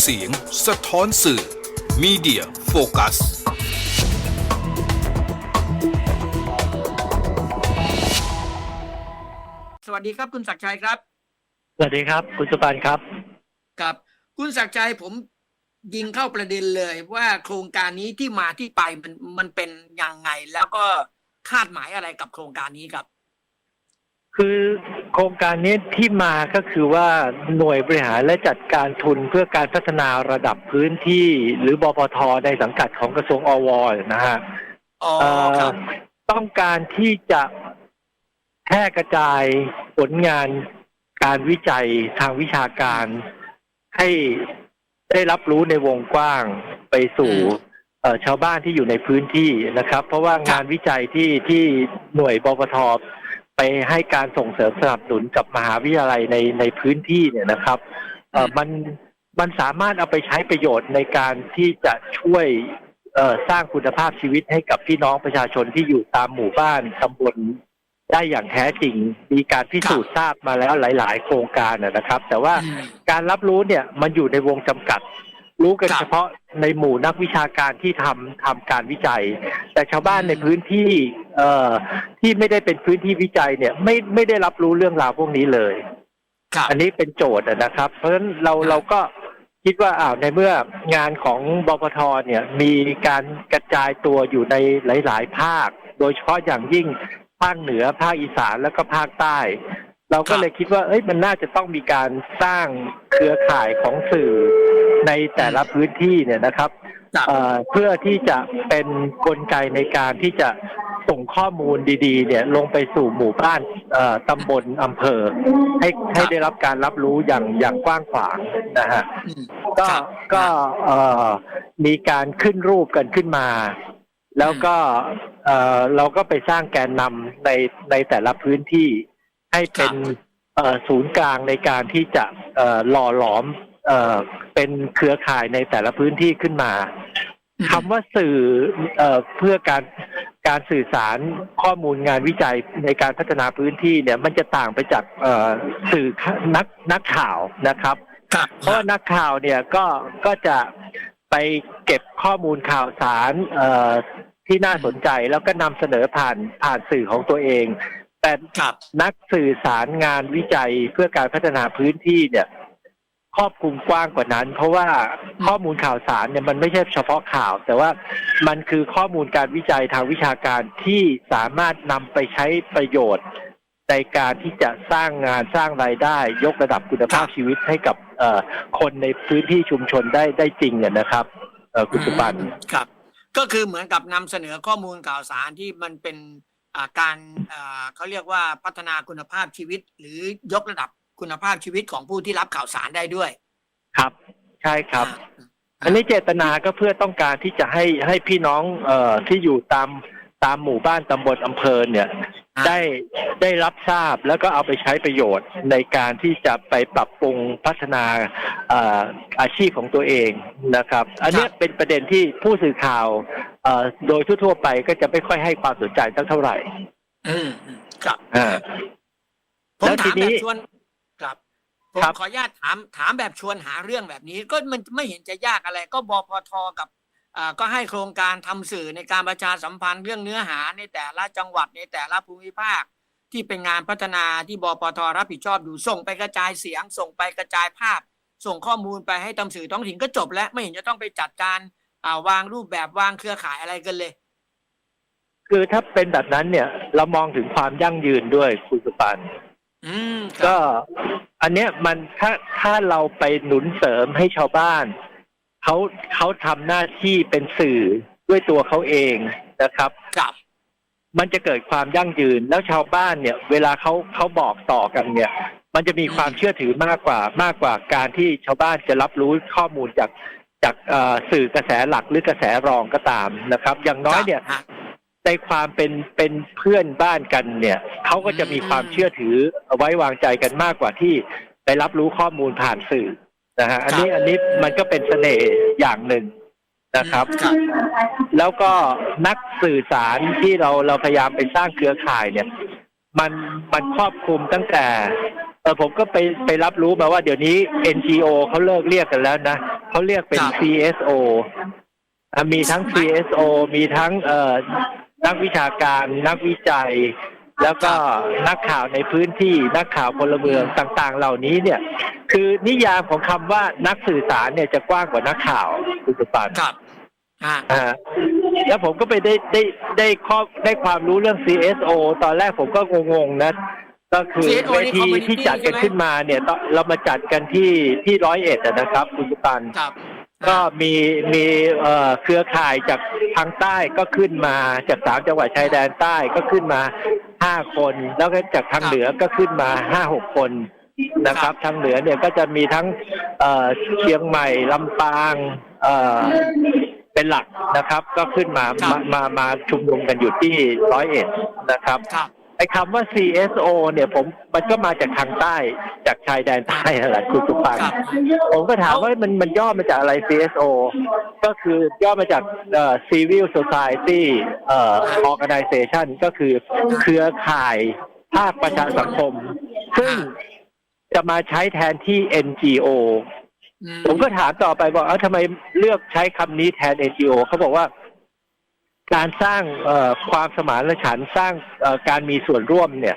เสียงสะท้อนสื่อ Media Focus สวัสดีครับคุณศักดิ์ชัยครับ สวัสดีครับคุณสุปันครับกับ คุณศักดิ์ชัยผมยิงเข้าประเด็นเลยว่าโครงการนี้ที่มาที่ไปมันมันเป็นยังไง แล้วก็คาดหมายอะไรกับโครงการนี้ครับ คือโครงการนี้ที่มาก็คือว่าหน่วยบริหารและจัดการทุนเพื่อการพัฒนาระดับพื้นที่ หรือบพทในสังกัดของกระทรวงอวนะฮะอ๋อเอ่อครับต้องการที่จะแพร่กระจายผลงานการวิจัยทางวิชาการให้ได้รับรู้ในวงกว้างไปสู่เอ่อชาวบ้านที่อยู่ในพื้นที่นะครับ เพราะว่างานวิจัยที่ที่หน่วยบพท ไปให้การส่งเสริมสนับสนุนกับมหาวิทยาลัยในในพื้นที่เนี่ยนะครับเอ่อมันมันสามารถเอาไปใช้ประโยชน์ในการที่จะช่วยเอ่อสร้างคุณภาพชีวิตให้กับพี่น้องประชาชนที่อยู่ตามหมู่บ้านตำบลได้อย่างแท้จริง มีการพิสูจน์ทราบมาแล้วหลาย ๆ โครงการนะนะครับ แต่ว่าอืมการรับรู้เนี่ยมันอยู่ในวงจำกัด รู้กันครับเฉพาะในหมู่นักวิชาการที่ทำทำการวิจัย แต่ชาวบ้านอืมในพื้นที่ เอ่อที่ไม่ได้เป็นพื้นที่วิจัยเนี่ย ไม่ไม่ได้รับรู้เรื่องราวพวกนี้เลยครับอันนี้เป็นโจทย์อะนะครับ เพราะฉะนั้นเราครับเราก็คิดว่าอ้าวในเมื่องานของบพทเนี่ยมีการกระจายตัวอยู่ในหลาย ๆ ภาค โดยเฉพาะอย่างยิ่งภาคเหนือภาคอีสานแล้วก็ภาคใต้ เราก็เลยคิดว่าเอ้ยมันน่าจะต้องมีการสร้างเครือข่ายของสื่อ ในแต่ละพื้นที่เนี่ยนะครับครับเอ่อเพื่อที่จะเป็นกลไกในการที่จะส่งข้อมูลดีๆ เนี่ยลงไปสู่หมู่บ้านเอ่อตำบลอำเภอ ให้ให้ได้รับการรับรู้อย่างอย่างกว้างขวางนะฮะอืมก็ครับก็เอ่อมีการขึ้นรูปกันขึ้นมา แล้วก็เอ่อเราก็ไปสร้างแกนนำในในแต่ละพื้นที่ให้เป็นเอ่อศูนย์กลางในการที่จะเอ่อหล่อหลอม เอ่อเป็นเครือข่ายในแต่ละพื้นที่ขึ้นมาอืมคำว่าสื่อเอ่อเพื่อการการสื่อสารข้อมูลงานวิจัยในการพัฒนาพื้นที่เนี่ย มันจะต่างไปจากเอ่อสื่อนักนักข่าวนะครับครับเพราะว่านักข่าวเนี่ยก็ก็จะไปเก็บข้อมูลข่าวสารเอ่อที่น่าสนใจแล้วก็นำเสนอผ่านผ่านสื่อของตัวเอง แต่ครับนักสื่อสารงานวิจัยเพื่อการพัฒนาพื้นที่เนี่ย ครอบคลุมกว้างกว่านั้น เพราะว่าข้อมูลข่าวสารเนี่ยมันไม่ใช่เฉพาะข่าว แต่ว่ามันคือข้อมูลการวิจัยทางวิชาการที่สามารถนำไปใช้ประโยชน์ ในการที่จะสร้างงานสร้างรายได้ ยกระดับคุณภาพชีวิตให้กับเอ่อคนในพื้นที่ชุมชนได้ได้จริงเนี่ยนะครับเอ่อคุณสุปันอืมครับ ก็คือเหมือนกับนำเสนอข้อมูลข่าวสารที่มันเป็นอ่าการอ่าเขาเรียกว่าพัฒนาคุณภาพชีวิต หรือยกระดับ คุณภาพชีวิตของผู้ที่รับข่าวสารได้ด้วย ครับ ใช่ครับอ่าอันนี้เจตนาก็เพื่อต้องการที่จะให้ให้พี่น้องเอ่อที่อยู่ตามตามหมู่บ้านตำบลอำเภอเนี่ยอ่าได้ได้รับทราบแล้วก็เอาไปใช้ประโยชน์ในการที่จะไปปรับปรุงพัฒนาเอ่ออาชีพของตัวเองนะครับ อันเนี้ยเป็นประเด็นที่ผู้สื่อข่าวเอ่อโดยทั่วๆไปก็จะไม่ค่อยให้ความสนใจสักเท่าไหร่ อืมอืมครับอ่าผมแล้วทีถามนี้แบบชวนครับ ผมครับขออนุญาตถามถามแบบชวนหาเรื่องแบบนี้ ก็มันไม่เห็นจะยากอะไร ก็บพทกับอ่าก็ให้โครงการทำสื่อในการประชาสัมพันธ์เรื่องเนื้อหาในแต่ละจังหวัดในแต่ละภูมิภาค ที่เป็นงานพัฒนาที่บปทรับผิดชอบอยู่ส่งไปกระจายเสียง ส่งไปกระจายภาพ ส่งข้อมูลไปให้ตำสื่อท้องถิ่นก็จบแล้วไม่เห็นจะต้องไปจัดการอ่าวางรูปแบบวางเครือข่ายอะไรกันเลย คือถ้าเป็นแบบนั้นเนี่ย เรามองถึงความยั่งยืนด้วยคุณสุปันอืมครับก็ อันเนี้ยมันถ้าถ้าเราไปหนุนเสริมให้ชาวบ้านเขาเขาทำหน้าที่เป็นสื่อด้วยตัวเขาเองนะครับครับมันจะเกิดความยั่งยืนแล้วชาวบ้านเนี่ย เวลาเขาเขาบอกต่อกันเนี่ย มันจะมีความเชื่อถือมากกว่ามากกว่าการที่ชาวบ้านจะรับรู้ข้อมูลจากจากเอ่อสื่อกระแสหลักหรือกระแสรองก็ตามนะครับ อย่างน้อยเนี่ยครับ ในความเป็นเป็นเพื่อนบ้านกันเนี่ยเขาก็จะมีความเชื่อถือเอาไว้วางใจกันมากกว่าที่ไปรับรู้ข้อมูลผ่านสื่อนะฮะอันนี้อันนี้มันก็เป็นเสน่ห์อย่างหนึ่งนะครับครับ แล้วก็นักสื่อสารที่เราเราพยายามไปสร้างเครือข่ายเนี่ย มันมันครอบคลุมตั้งแต่เออผมก็ไปไปรับรู้มาว่าเดี๋ยวนี้ NGO เขาเลิกเรียกกันแล้วนะเขาเรียกเป็นครับ CSO อะมีทั้ง CSO มีทั้งเอ่อ นักวิชาการนักวิจัย แล้วก็นักข่าวในพื้นที่นักข่าวพลเมืองต่างๆ เหล่านี้เนี่ย คือนิยามของคำว่านักสื่อสารเนี่ยจะกว้างกว่านักข่าวคุณสุปันครับอ่าอ่าแล้วผมก็ไปได้ได้ได้ข้อได้ความรู้เรื่อง CSO ตอนแรกผมก็งงๆนะก็คือ CSO เวนี่ที community ที่จัดกันใช่ไหมขึ้นมาเนี่ยตอนเรามาจัดกันที่ที่ร้อยเอ็ดนะครับ คุณสุปันครับ ก็มีมีเครือข่ายจากทางใต้ก็ขึ้นมาจากสามจังหวัดชายแดนใต้ก็ขึ้นมาห้าคน แล้วก็จากทางเหนือก็ขึ้นมาห้าหกคนนะครับ ทางเหนือเนี่ยก็จะมีทั้งเชียงใหม่ลำปางเป็นหลักนะครับ ก็ขึ้นมามามาชุมนุมกันอยู่ที่ร้อยเอ็ดนะครับ ไอ้คำว่า CSO เนี่ยผมมันก็มาจากทางใต้ จากชายแดนใต้นั่นแหละคุณสุปันครับ ผมก็ถามว่ามันมันย่อมาจากอะไร CSO ก็คือย่อมาจากเอ่อ Civil Society เอ่อ Organization ก็คือเครือข่ายภาคประชาสังคม ซึ่งจะมาใช้แทนที่ NGO อืผมก็ถามต่อไปบอกเอ้าทำไมเลือกใช้คำนี้แทน NGO เขาบอกว่า การสร้างเอ่อความสมานฉันท์สร้างเอ่อการมีส่วนร่วมเนี่ย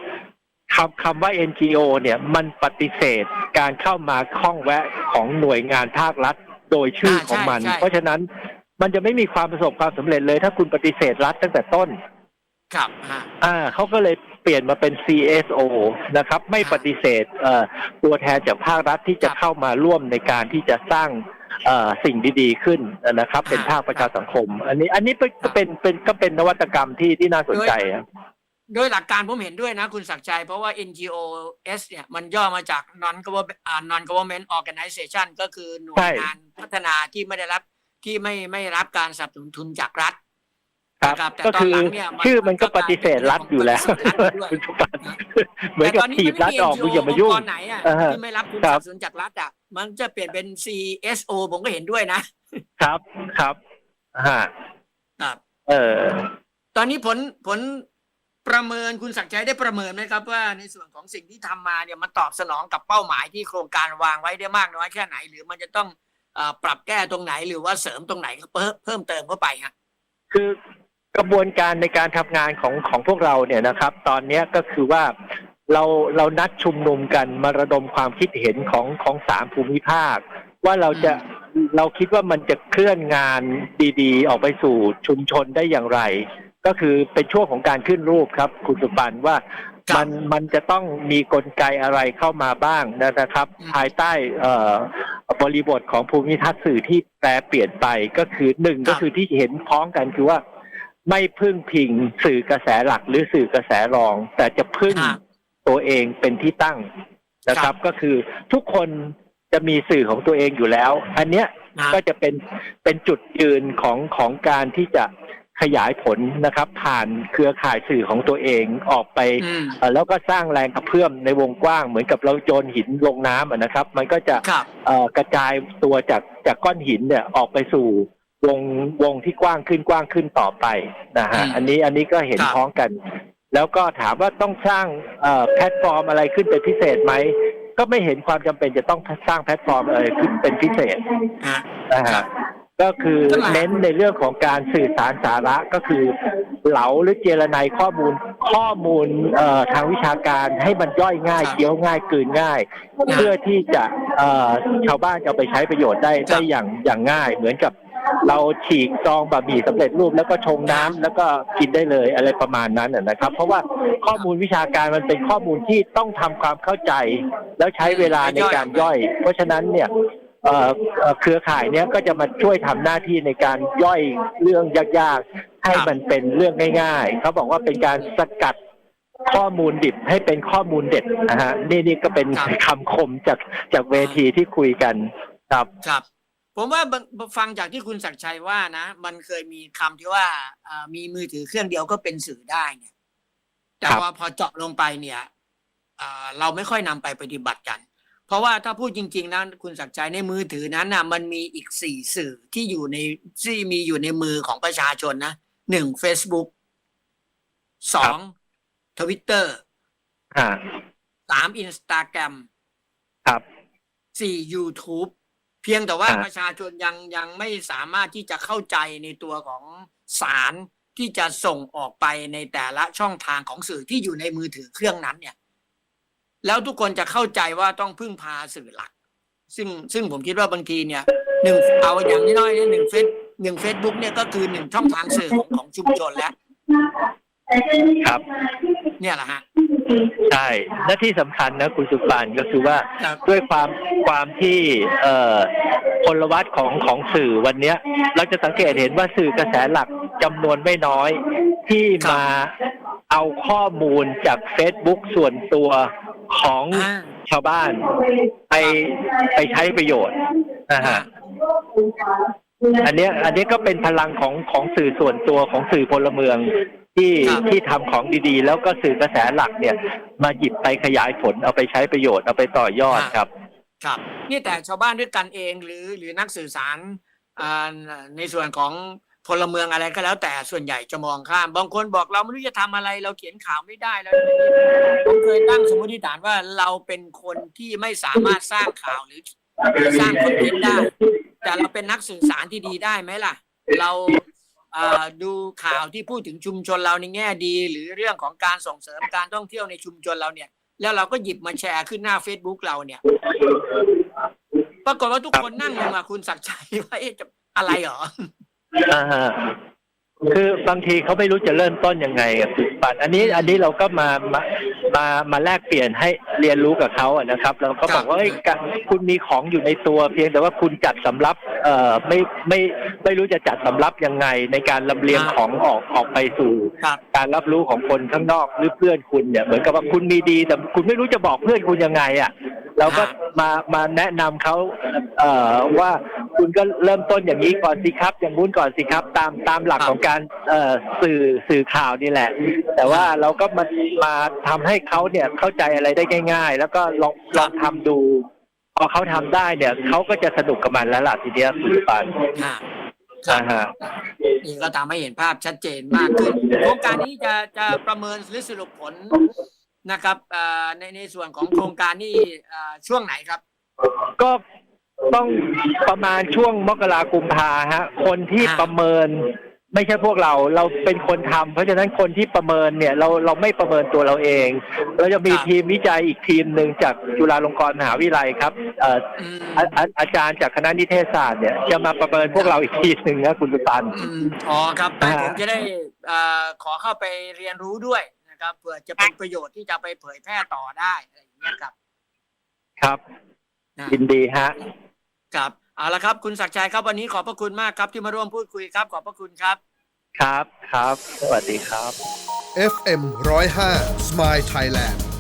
คำคำว่า NGO เนี่ยมันปฏิเสธการเข้ามาข้องแวะของหน่วยงานภาครัฐ โดยชื่อของมันใช่ใช่เพราะฉะนั้นมันจะไม่มีความประสบความสำเร็จเลย ถ้าคุณปฏิเสธรัฐตั้งแต่ต้น ครับอ่าอ่าเขาก็เลยเปลี่ยนมาเป็น CSO นะครับ ไม่ปฏิเสธเอ่อตัวแทนจากภาครัฐที่จะครับเข้ามาร่วมในการที่จะสร้างเอ่อ สิ่งดีๆขึ้นนะครับ เป็นอ่าภาคประชาสังคม อันนี้ อันนี้เป็นก็เป็นเป็นก็เป็นนวัตกรรมที่ที่น่าสนใจครับโดยหลักการผมเห็นด้วยนะคุณศักดิ์ชัย เพราะว่า NGOs เนี่ยมันย่อมาจาก non government อ่า non government organization ก็คือหน่วยงานพัฒนาที่ไม่ได้รับที่ไม่ไม่รับการสนับสนุนทุนจากรัฐ ครับนะครับแต่ก็ตอนคือหลังเนี่ยมันชื่อมันก็ก็กปลายเป็นฏิเสธรัฐอยู่แล้วปฏิเสธรัฐด้วยคุณสุปันเหมือนกับแต่ตถีบรัฐออกนมึงนี้อย่ามายุ่งองค์กรไหนอะอ่าฮะที่ไม่รับทุนคสรับนับสนุนจากรัฐอะ มันจะเปลี่ยนเป็น CSO ผมก็เห็นด้วยนะ ครับครับฮะครับเออตอนนี้ผลผลประเมินคุณศักดิ์ชัยได้ประเมินไหมครับว่าในส่วนของสิ่งที่ทำมาเนี่ยมันตอบสนองกับเป้าหมายที่โครงการวางไว้ได้มากน้อยแค่ไหน หรือมันจะต้องเอ่อปรับแก้ตรงไหนหรือว่าเสริมตรงไหนเพิ่มเพิ่มเติมเข้าไปฮะคือ กระบวนการในการทำงานของของพวกเราเนี่ยนะครับ ตอนเนี้ยก็คือว่าเราเรานัดชุมนุมกันมาระดมความคิดเห็นของของสามภูมิภาค ว่าเราจะเราคิดว่ามันจะเคลื่อนงานดีๆ ออกไปสู่ชุมชนได้อย่างไร ก็คือเป็นช่วงของการขึ้นรูปครับ คุณสุปันว่าครับมันมันจะต้องมีกลไกอะไรเข้ามาบ้างนะครับอืมภายใต้เอ่อบริบทของภูมิทัศน์สื่อที่แปรเปลี่ยนไปก็คือหนึ่งก็คือที่เห็นพ้องกันคือว่า ไม่พึ่งพิงสื่อกระแสหลักหรือสื่อกระแสรอง แต่จะพึ่งอ่าตัวเองเป็นที่ตั้งนะคครัรับบก็คือทุกคนจะมีสื่อของตัวเองอยู่แล้ว อันเนี้ยนะก็จะเป็นเป็นจุดยืนของของการที่จะขยายผลนะครับ ผ่านเครือข่ายสื่อของตัวเองออกไปอืมเอ่อแล้วก็สร้างแรงกระเพื่อมในวงกว้างเหมือนกับเราโยนหินลงน้ำอะนะครับ มันก็จะครับเอ่อกระจายตัวจากจากก้อนหินเนี่ยออกไปสู่ วงวงที่กว้างขึ้นกว้างขึ้นต่อไปนะฮะอืมอันนี้อันนี้ก็เห็นครับพ้องกัน แล้วก็ถามว่าต้องสร้างเอ่อแพลตฟอร์มอะไรขึ้นเป็นพิเศษไหมก็ไม่เห็นความจำเป็นจะต้องสร้างแพลตฟอร์มอะไรขึ้นเป็นพิเศษอะนะครัฮะบก็คือก็หลายเน้นในเรื่องของการสื่อสารสาระก็คือ เหลาหรือเจรไนายข้อมูลข้อมูลเอ่อทางวิชาการให้มันย่อยง่ายเคี้ยวง่ายกลืนง่าย เพื่อที่จะเอ่อชาวบ้านจะเอาไปใช้ประโยชน์ได้ได้อย่างอย่างง่าย เหมือนกับ เราฉีกซองบะหมี่สำเร็จรูปแล้วก็ชงน้ำแล้วก็กินได้เลยอะไรประมาณนั้นนะครับ เพราะว่าข้อมูลวิชาการมันเป็นข้อมูลที่ต้องทำความเข้าใจ แล้วใช้เวลาในการย่อย เพราะฉะนั้นเนี่ยเครือข่ายเนี้ยก็จะมาช่วยทำหน้าที่ในการย่อยเรื่องยากๆ ให้มันเป็นเรื่องง่าย ๆ เขาบอกว่าเป็นการสกัดข้อมูลดิบให้เป็นข้อมูลเด็ดนะฮะนี่นี่ก็เป็นครับคำคมจากจากเวทีที่คุยกันครับครับ ผมว่าบางฟังจากที่คุณศักดิ์ชัยว่านะ มันเคยมีคำที่ว่าอ่ามีมือถือเครื่องเดียวก็เป็นสื่อได้เนี่ยแต่ครับว่าพอเจาะลงไปเนี่ยอ่าเราไม่ค่อยนำไปปฏิบัติกัน เพราะว่าถ้าพูดจริง ๆนะคุณศักดิ์ชัยในมือถือนั้นนะมันมีอีกสี่สื่อที่อยู่ในที่มีอยู่ในมือของประชาชนนะหนึ่ง Facebook สองทวิตเตอร์อ่าสามอินสตาแกรมครับสี่ YouTube เพียงแต่ว่าอ่า ประชาชนยังยังไม่สามารถที่จะเข้าใจในตัวของสารที่จะส่งออกไปในแต่ละช่องทางของสื่อที่อยู่ในมือถือเครื่องนั้นเนี่ย แล้วทุกคนจะเข้าใจว่าต้องพึ่งพาสื่อหลัก ซึ่งซึ่งผมคิดว่าบางทีเนี่ยหนึ่งเอาอย่างน้อยๆเนี่ยหนึ่งเฟซหนึ่งเฟซบุ๊กเนี่ยก็คือหนึ่งช่องทางสื่อของของชุมชนแล้ว ครับ เนี่ยแหละฮะ ใช่และที่สำคัญนะคุณสุปานก็คือว่าครับด้วยความความที่เอ่อพลวัตของของสื่อวันเนี้ย เราจะสังเกตเห็นว่าสื่อกระแสหลักจำนวนไม่น้อย ที่มาเอาข้อมูลจาก Facebook ส่วนตัวของอ่าชาวบ้าน ไปไปใช้ประโยชน์นะฮะอันเนี้ยอันนี้ก็เป็นพลังของของสื่อส่วนตัวของสื่อพลเมือง ที่ครับที่ทำของดีๆ แล้วก็สื่อกระแสหลักเนี่ย มาหยิบไปขยายผลเอาไปใช้ประโยชน์เอาไปต่อยอดครับ ครับ นี่แต่ชาวบ้านด้วยกันเองหรือหรือนักสื่อสารอ่าในส่วนของพลเมืองอะไรก็แล้วแต่ส่วนใหญ่จะมองข้าม บางคนบอกเราไม่รู้จะทำอะไร เราเขียนข่าวไม่ได้เราผมเคยตั้งสมมติฐานว่าเราเป็นคนที่ไม่สามารถสร้างข่าวหรือหรือสร้างคอนเทนต์ได้ แต่เราเป็นนักสื่อสารที่ดีได้ไหมล่ะ เราเอ่อ ดูข่าวที่พูดถึงชุมชนเราในแง่ดี หรือเรื่องของการส่งเสริมการท่องเที่ยวในชุมชนเราเนี่ย แล้วเราก็หยิบมาแชร์ขึ้นหน้า Facebook เราเนี่ย ปรากฏว่าทุกคนนั่งลงมาคุณศักดิ์ชัยว่าเอ๊ะจะอะไรเหรออ่าฮะคือบางทีเขาไม่รู้จะเริ่มต้นยังไงกับสื่อปันอันนี้อันนี้เราก็มามา มามาแลกเปลี่ยนให้เรียนรู้กับเขาอะนะครับเราก็บอกว่าเอ้ยกะคุณมีของอยู่ในตัวเพียงแต่ว่าคุณจัดสำรับเอ่อไม่ไม่ไม่รู้จะจัดสำรับยังไงในการลำเลียงอ่าของออกออกไปสู่ ครับ การรับรู้ของคนข้างนอกหรือเพื่อนคุณเนี่ยเหมือนกับว่าคุณมีดีแต่คุณไม่รู้จะบอกเพื่อนคุณยังไงอะ เราก็มามาแนะนำเขาเอ่อว่าคุณก็เริ่มต้นอย่างนี้ก่อนสิครับ อย่างนู้นก่อนสิครับ ตามตามหลักของการเอ่อสื่อสื่อข่าวนี่แหละ แต่ว่าเราก็มามาทำให้เขาเนี่ยเข้าใจอะไรได้ง่าย ๆ แล้วก็ลองลองทำดู พอเขาทำได้เนี่ยเขาก็จะสนุกกับมันแล้วล่ะทีเดียวคุณปันค่ะครับอ่าฮะนี่ก็ทำให้เห็นภาพชัดเจนมากขึ้นโครงการนี้จะจะประเมินหรือสรุปผล นะครับเอ่อในในส่วนของโครงการนี่เอ่อช่วงไหนครับ ก็ต้องประมาณช่วงมกรากุมภาฮะ คนที่อ่าประเมินไม่ใช่พวกเราเราเป็นคนทำเพราะฉะนั้นคนที่ประเมินเนี่ยเราเราไม่ประเมินตัวเราเอง เราจะมีทีมวิจัยอีกทีมหนึ่งจากจุฬาลงกรณ์มหาวิทยาลัยครับเอ่ออืมอาอาอาจารย์จากคณะนิเทศศาสตร์เนี่ยจะมาประเมินพวกเราอีกทีหนึ่งนะคุณสุปันอืมอ๋อครับไม่อ่าผมจะได้เอ่อขอเข้าไปเรียนรู้ด้วย นะครับเผื่อจะเป็นประโยชน์ที่จะไปเผยแพร่ต่อได้อะไรอย่างเงี้ยครับ ครับนะยินดีฮะครับเอาละครับ คุณศักดิ์ชัยครับวันนี้ขอบพระคุณมากครับที่มาร่วมพูดคุยครับ ขอบพระคุณครับ ครับครับ สวัสดีครับ FM 105 Smile Thailand